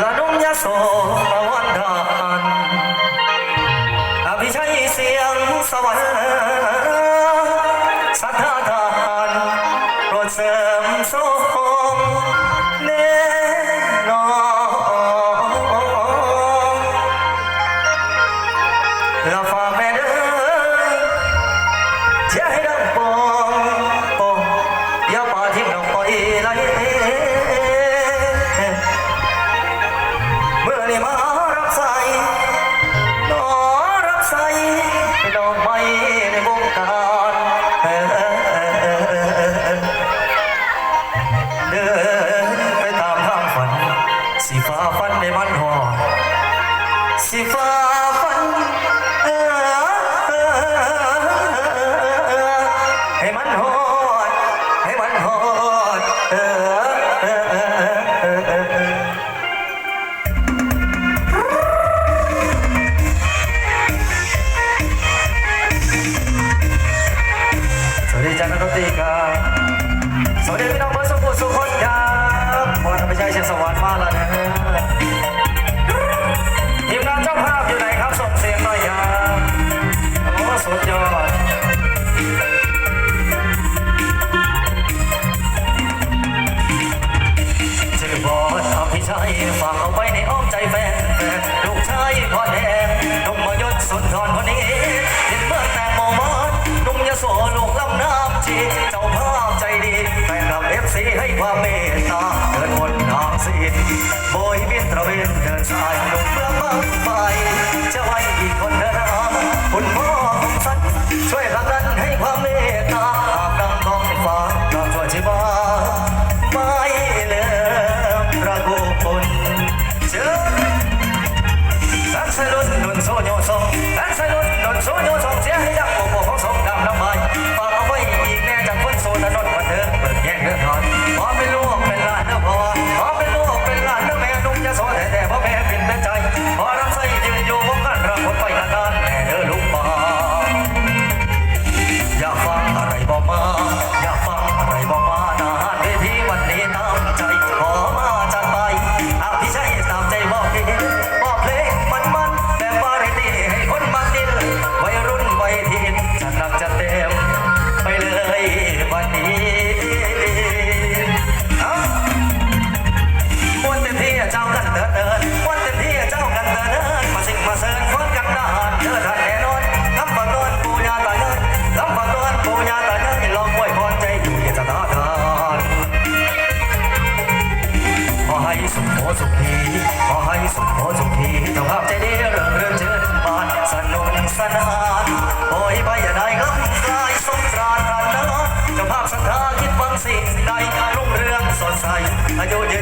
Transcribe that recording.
ระดมยาโสตาวันดานอภิชัยเสียง กรเดินไปตามทางฝัน สีฟ้าฟันในมันหอสีฟ้า ดีจันทร์ดนตรีครับสวัสดีพี่น้องเบอร์สุขุสุขคนารับบอไม่ใช่เชียงสวรรค์มาแล้วเนี่ย ว่าเมตตาเดินบนทางสีโบยบินตระเวนเดินสาย ให้สุขโขสุขีขอให้สุขโขสุขีเจ้าภาพใจดีเรื่องเรื่องเชิญบานสนุนสนานโอ้ยไปอย่าได้ครับกลายสงกรานต์นะเจ้าภาพศรัทธาคิดบางสิ่งใดรุ่งเรืองสดใสอายุยืน